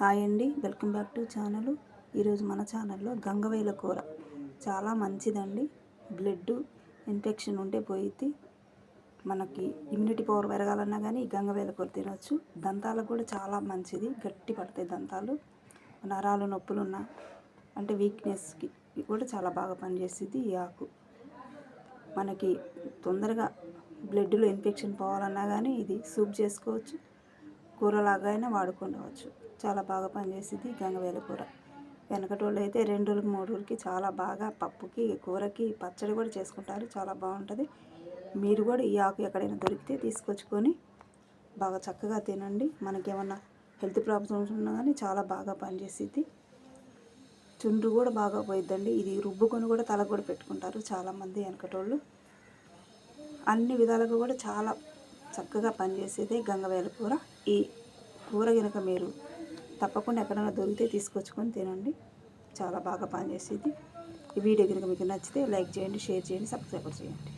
Hi అండి. Welcome back to channel. ఈరోజు మన ఛానల్లో గంగవేల కూర. చాలా మంచిదండి. బ్లడ్ ఇన్ఫెక్షన్ ఉంటే పోయిద్ది. మనకి ఇమ్యూనిటీ పవర్ పెరగాలన్నా కానీ ఈ గంగవేల కూర తినవచ్చు దంతాలకు కూడా చాలా మంచిది. గట్టి పడతాయి దంతాలు. నరాలు నొప్పులు ఉన్న అంటే వీక్నెస్కి కూడా చాలా బాగా పనిచేస్తుంది ఈ ఆకు. మనకి తొందరగా బ్లడ్లో ఇన్ఫెక్షన్ పోవాలన్నా కానీ ఇది సూప్ చేసుకోవచ్చు. కూరలాగా అయినా వాడుకోవచ్చు చాలా బాగా పనిచేస్తుంది గంగవేల కూర. వెనకటోళ్ళు అయితే రెండు రోజులకి మూడు రోజులకి చాలా బాగా పప్పుకి కూరకి పచ్చడి కూడా చేసుకుంటారు. చాలా బాగుంటుంది. మీరు కూడా ఈ ఆకు ఎక్కడైనా దొరికితే తీసుకొచ్చుకొని బాగా చక్కగా తినండి. మనకేమన్నా హెల్త్ ప్రాబ్లమ్స్ ఉన్నా కానీ చాలా బాగా పనిచేస్తుంది చుండ్రు కూడా బాగా పోయిద్దండి. ఇది రుబ్బుకొని కూడా తలకు కూడా పెట్టుకుంటారు చాలామంది వెనకటోళ్ళు. అన్ని విధాలుగా కూడా చాలా చక్కగా పనిచేసేదే గంగవేల కూర. ఈ కూర కనుక మీరు తప్పకుండా ఎక్కడైనా దొరికితే తీసుకొచ్చుకొని తినండి. చాలా బాగా పనిచేసేది. ఈ వీడియో కనుక మీకు నచ్చితే లైక్ చేయండి షేర్ చేయండి సబ్స్క్రైబ్ చేయండి.